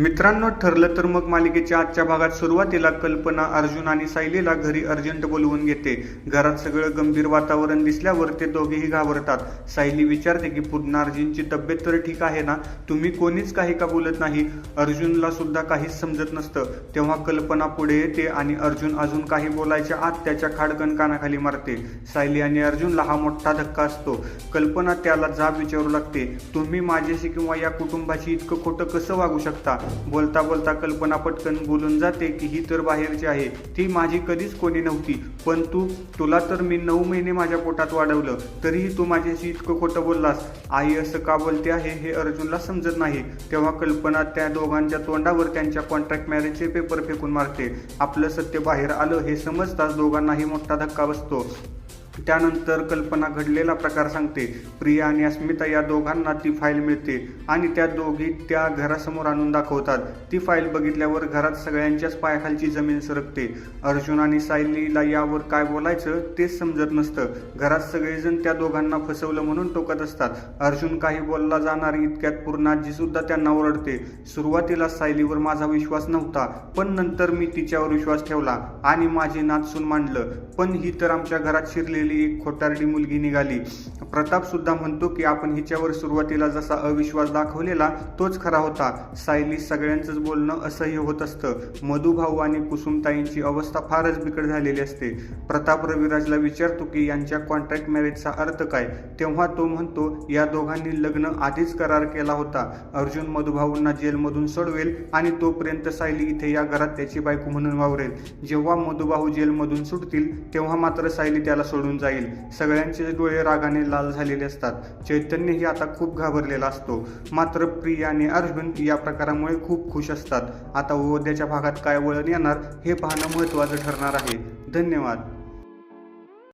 मित्रांनो ठरलं तर मग मालिकेच्या आजच्या भागात सुरुवातीला कल्पना अर्जुन आणि सायलीला घरी अर्जंट बोलवून घेते. घरात सगळं गंभीर वातावरण दिसल्यावर ते दोघेही घाबरतात. सायली विचारते की पुन्हा अर्जुनची तब्येत तर ठीक आहे ना? तुम्ही कोणीच काही का बोलत नाही अर्जुनला सुद्धा काहीच समजत नसतं. तेव्हा कल्पना पुढे येते आणि अर्जुन अजून काही बोलायच्या आत त्याच्या खाडकन कानाखाली मारते. सायली आणि अर्जुनला हा मोठा धक्का असतो. कल्पना त्याला जाब विचारू लागते. तुम्ही माझ्याशी किंवा या कुटुंबाशी इतकं खोटं कसं वागू शकता? बोलता बोलता कल्पना पटकन बोलून जाते की ही तर बाहेरची आहे. ती माझी कधीच कोणी नव्हती. पण तू तुला तर मी नऊ महिने माझ्या पोटात वाढवलं. तरीही तू माझ्याशी इतकं खोटं बोललास. आई असं का बोलते आहे हे अर्जुनला समजत नाही. तेव्हा कल्पना त्या दोघांच्या तोंडावर त्यांच्या कॉन्ट्रॅक्ट मॅरेजचे पेपर फेकून मारते. आपलं सत्य बाहेर आलं हे समजताच दोघांनाही मोठा धक्का बसतो. त्यानंतर कल्पना घडलेला प्रकार सांगते. प्रिया आणि अस्मिता या दोघांना ती फाईल मिळते आणि त्या दोघी त्या घरासमोर आणून दाखवतात. ती फाईल बघितल्यावर घरात सगळ्यांच्याच पायाखालची जमीन सरकते. अर्जुन आणि सायलीला यावर काय बोलायचं तेच समजत नसतं. घरात सगळेजण त्या दोघांना फसवलं म्हणून टोकत असतात. अर्जुन काही बोलला जाणार इतक्यात पूर्णाजी सुद्धा त्यांना ओरडते. सुरुवातीला सायलीवर माझा विश्वास नव्हता पण नंतर मी तिच्यावर विश्वास ठेवला आणि माझे नाचसून मांडलं. पण ही तर आमच्या घरात असलेली एक खोटारडी मुलगी निघाली. प्रताप सुद्धा म्हणतो की आपण हिच्यावर सुरुवातीला जसा अविश्वास दाखवलेला तोच खरा होता. सायली सगळ्यांचंच बोलणं असह्य होत असतं. मधुभाऊ आणि कुसुमताईंची अवस्था फारच बिकट झालेली असते. प्रताप रविराजला विचारतो की यांच्या कॉन्ट्रॅक्ट मॅरेजचा अर्थ काय? तेव्हा तो म्हणतो या दोघांनी लग्न आधीच करार केला होता. अर्जुन मधुभाऊंना जेलमधून सोडवेल आणि तोपर्यंत सायली इथे या घरात त्याची बायको म्हणून वावरेल. जेव्हा मधुभाऊ जेलमधून सुटतील तेव्हा मात्र सायली त्याला सोडून जाईल. सगळ्यांचे डोळे रागाने लाल झालेले असतात. चैतन्यही आता खूप घाबरलेला असतो. मात्र प्रिया आणि अर्जुन या प्रकारामुळे खूप खुश असतात. आता उद्याच्या भागात काय वळण येणार हे पाहणं महत्त्वाचं ठरणार आहे. धन्यवाद.